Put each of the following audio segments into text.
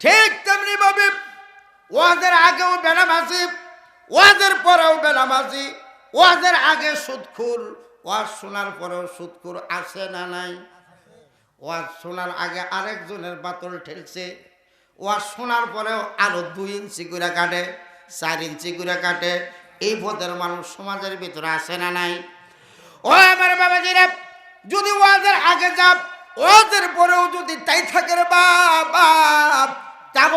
ঠিক তেমনি ভাবে ওয়াজের আগেও বেনামাজি ওয়াজের পরেও বেলা বেনামাজি ওয়াজের আগে সুদখুর ওয়াজ শোনার পরেও সুদখুর আছে না নাই? ওয়াজ শোনার আগে আরেকজনের বাতল ঠেলছে, ওয়াজ শোনার পরেও আরও দুই ইঞ্চি করে কাটে, চার ইঞ্চি করে কাটে। এই পদের মানুষ সমাজের ভিতরে আছে না নাই? ও আমার বাবাজিরা, যদি ওয়াজের আগে যাব ওয়াজের পরেও যদি তাই থাকে বাবা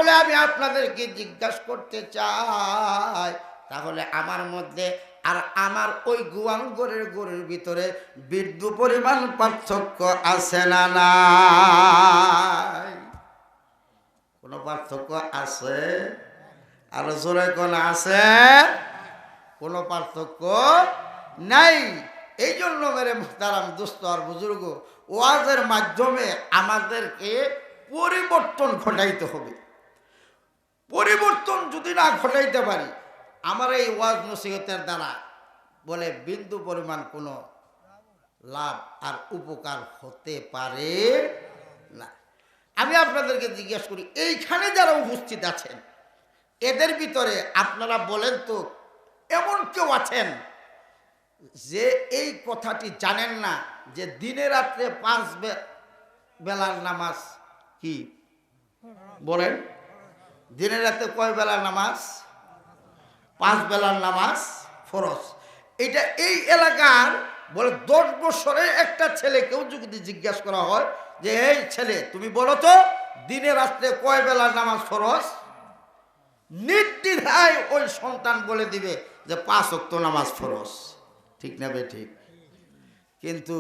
তাহলে আমি আপনাদেরকে জিজ্ঞাসা করতে চাই, তাহলে আমার মধ্যে আর আমার ওই গুয়ান গরের ভিতরে বিদ্যু পরিমাণ পার্থক্য আছে না কোনো পার্থক্য আছে? আর জোরে কোন আছে? কোনো পার্থক্য নাই। এই জন্য মেরে মোহতারাম দোস্ত আর বুজুর্গ, ওয়াজের মাধ্যমে আমাদেরকে পরিবর্তন ঘটাইতে হবে। পরিবর্তন যদি না ঘটাইতে পারি, আমার এই ওয়াজ নসিহতের দ্বারা বলে বিন্দু পরিমাণ কোনো লাভ আর উপকার হতে পারে না। আমি আপনাদেরকে জিজ্ঞেস করি, এইখানে যারা উপস্থিত আছেন, এদের ভিতরে আপনারা বলেন তো, এমন কেউ আছেন যে এই কথাটি জানেন না যে দিনে রাত্রে পাঁচ বেলার নামাজ কি? বলেন। দিনে রাতে কয় বেলার নামাজ? পাঁচ বেলার নামাজ ফরজ। এটা এই এলাকার বলে দশ বছরের একটা ছেলেকেও যদি জিজ্ঞাসা করা হয় যে, এই ছেলে, তুমি বলো তো, দিনে রাত্রে কয় বেলার নামাজ ফরজ? নির্দ্বিধায় ওই সন্তান বলে দিবে যে, পাঁচ অক্ত নামাজ ফরজ। ঠিক না বে ঠিক? কিন্তু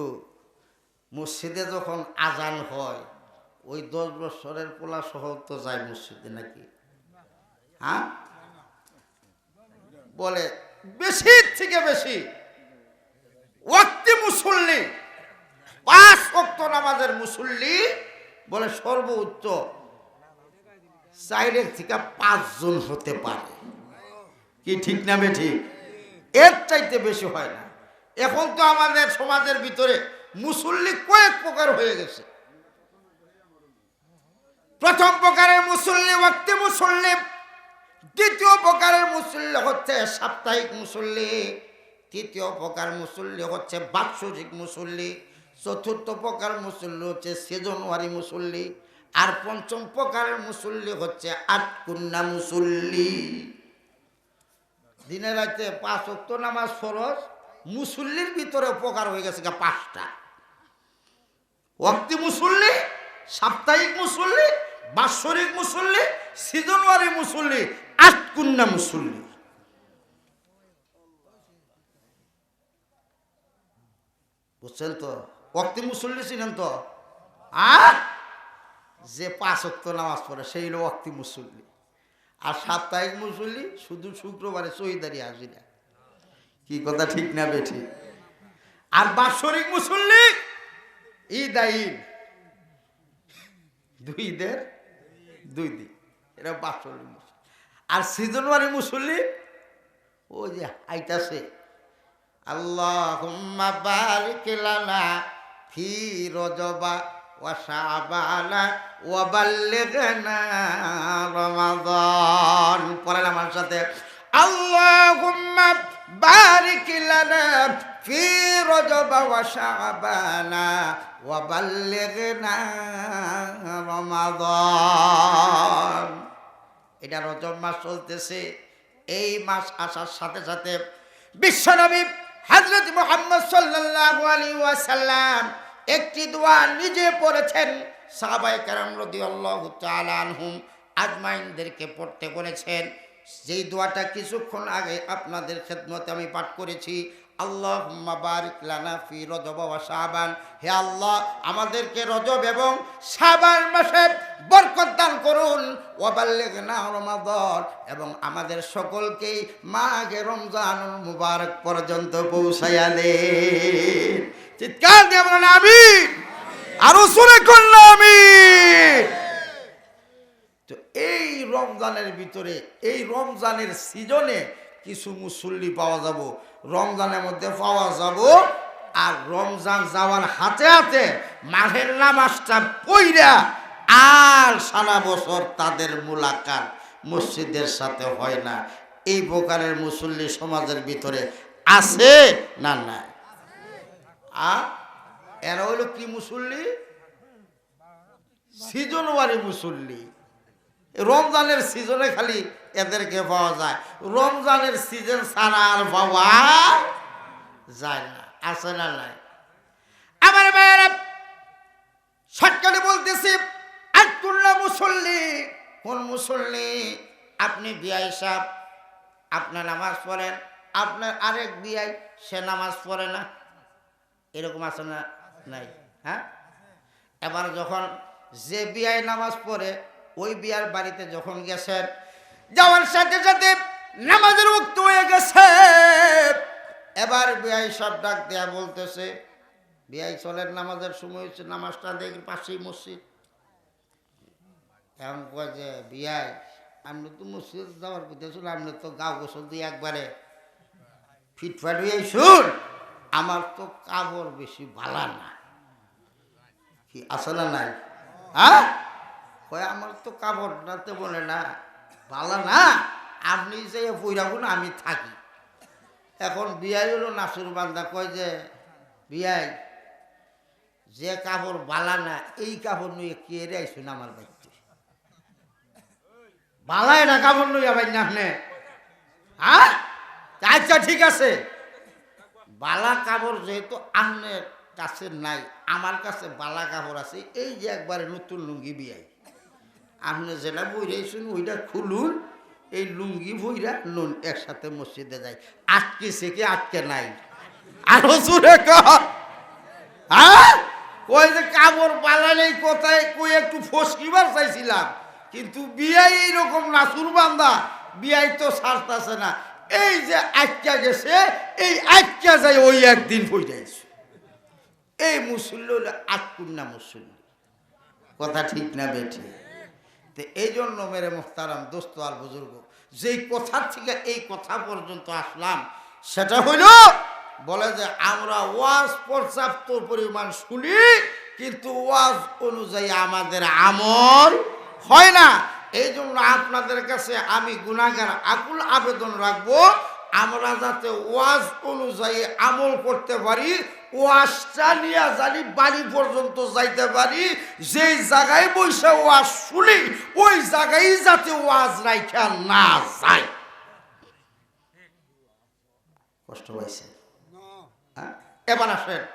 মসজিদে যখন আজান হয়, ওই দশ বছরের পোলা সহ তো যায় মসজিদে নাকি? হ্যাঁ? বলে, বেশি থেকে বেশি। মুসল্লি। পাঁচ অক্ত নামাজের মুসল্লি। বলে, সর্বোচ্চ চাইরের থেকে পাঁচজন হতে পারে। কি ঠিক না বে ঠিক এর চাইতে বেশি হয় না। এখন তো আমাদের সমাজের ভিতরে মুসল্লি কয়েক প্রকার হয়ে গেছে। প্রথম প্রকারের মুসল্লি, ওয়াক্তি মুসল্লি দ্বিতীয় প্রকারের মুসল্লি হচ্ছে সাপ্তাহিক মুসল্লি, তৃতীয় প্রকার মুসল্লি হচ্ছে বাৎসরিক মুসল্লি, চতুর্থ প্রকার মুসল্লি হচ্ছে সেজনওয়ারি মুসল্লি, আর পঞ্চম প্রকারের মুসল্লি হচ্ছে আটকুন্না মুসল্লি। দিনে রাতে পাঁচ অক্ত নামাজ ফরজ, মুসল্লির ভিতরে উপকার হয়ে গেছে গা পাঁচটা। অক্তি মুসল্লি, সাপ্তাহিক মুসল্লি, বাৎসরিক মুসল্লি, সিজনওয়ারি মুসল্লি আটকুন্না মুসল্লি। বুঝছেন তো? অক্তি মুসল্লি ছিলেন তো? আর যে পাঁচ অক্ত নামাজ পড়ে, সেই হলো অক্তি মুসল্লি। আর সাপ্তাহিক মুসল্লি শুধু শুক্রবারে শহীদারি না কি কথা, ঠিক না বেঠি? আর বাৎসরিক মুসল্লি ঈদ ঈদ। দুই ঈদের দুই দিন। এটা বাৎসরিক মুসল্লি। আর সিজনওয়ারি মুসল্লি? ও যে আইতাছে আল্লাহুম্মা বারিক লানা ফি রজবা ওয়া শাবানা রমাদান। পড়েন আমার সাথে। আল্লাহুম্মা বারিক লানা ফি রজবা ওয়া শাবানা রমাদান। এটা রজব মাস চলতেছে। এই মাস আসার সাথে সাথে বিশ্বনবী হজরত মোহাম্মদ ওয়াসাল্লাম একটি দোয়া নিজে পড়েছেন। সাহাবায়ে কেরাম রাদিয়াল্লাহু তাআলা আনহুম আজমাইনদেরকে পড়তে বলেছেন, যেই দোয়াটা কিছুক্ষণ আগে আপনাদের খেদমতে আমি পাঠ করেছি আল্লাহ বারিক লানা ফি রজব হে আল্লাহ, আমাদেরকে রজব এবং শাবান মাসে বরকত দান করুন। ওয়াবাল্লিগনা রমাদান। এবং আমাদের সকলকেই মাঘে রমজান মুবারক পর্যন্ত পৌঁছাইয়া দেন। চিৎকার দিয়ে বলেন, আমিন। আরও সুরে করলাম আমিন। তো এই রমজানের ভিতরে, এই রমজানের সিজনে কিছু মুসল্লি পাওয়া যাব। রমজানের মধ্যে পাওয়া যাব, আর রমজান যাওয়ার হাতে হাতে মাঘের নামাজটা পইরা আর সারা বছর তাদের মুলাকাত মসজিদের সাথে হয় না। এই প্রকারের মুসল্লি সমাজের ভিতরে আছে না না আ এরা হইল কি মুসল্লি? সিজনওয়ারি মুসল্লি। রমজানের সিজনে খালি এদেরকে পাওয়া যায়। রমজানের সিজন ছাড়া আর পাওয়া যায় না। আছে না নাই? আমার ভাইয়েরা সরকারে বলতেছি আতুল্লাহ মুসল্লি কোন মুসল্লি, আপনি বিয়াই সাহ আপনার নামাজ পড়েন আপনার আরেক বিয়াই সে নামাজ পড়ে না। এরকম আছে না? নাই হ্যাঁ? এবার যখন যে বিয়াই নামাজ পড়ে, ওই বিয়ার বাড়িতে যখন গেছেন, যাওয়ার সাথে সাথে নামাজের মুক্ত হয়ে গেছে। এবার বিয়াই সব ডাক দেয়া বলতেছে বিয়াই চলেন নামাজের সময় হচ্ছে নামাজটা দেখি পাশেই মসজিদ। এমন কয় যে, বিয়াই আপনি তো মসজিদ যাওয়ার বুঝতেছিল আপনি তো গাও গোসল দিয়ে একবারে ফিটফাট হয়ে শুন। আমার তো কাপড় বেশি ভালা না। কি, আছে না নাই? হ্যাঁ? কয়, আমার তো কাপড় নাতে বলে না ভালা না। আপনি যে পইরাবো আমি থাকি। এখন বিয়াই হলো, নাসুর বান্দা কয় যে, বিয়াই, যে কাপড় বালা না, এই কাপড় নিয়ে কে রে আইসুন আমার বাড়িতে? বালায় না কাপড় লইয়া না? হ্যাঁ? আচ্ছা ঠিক আছে। বালা কাপড় যেহেতু আপনার কাছে নাই, আমার কাছে বালা কাপড় আছে, এই যে একবারে নতুন লুঙ্গি বিয়াই আপনি যেটা বইরাইছেন, ওইটা খুলুন, এই লুঙ্গি বইরা নুন একসাথে মসজিদে যাই আটকে সেকে আটকে নাই। আরও জোরে কর হ্যাঁ? যে কাপড় পালা নেই, কোথায়? কই একটু ফসকিবার চাইছিলাম। কিন্তু বিয়াই এইরকম নাসুর বান্দা বিয়াই তো ছাড়তাছে না। এই যে আটকা গেছে, এই আটকা যায় ওই একদিন যাইছে এই মুসল্লি হলো আটকুন্না মুসল্লি। কথা ঠিক না বেঠি। তো এই জন্য মেরে মোহতারাম, দোস্ত আর বুজুর্গ, যেই কথার থেকে এই কথা পর্যন্ত আসলাম, সেটা হইল, বলে যে আমরা ওয়াজ পর্যাপ্ত পরিমাণ শুনি, কিন্তু ওয়াজ অনুযায়ী আমাদের আমল হয় না। এই জন্য আপনাদের কাছে আমি গুণাগার আকুল আবেদন রাখব, আমরা যাতে ওয়াজ অনুযায়ী আমল করতে পারি, ওয়াজটা নিয়ে জানি বাড়ি পর্যন্ত যাইতে পারি, যেই জায়গায় বসে ওয়াজ শুনি, ওই জায়গায় যাতে ওয়াজ রাইখা না যায়। কষ্ট হয়েছে হ্যাঁ? এবার আসেন।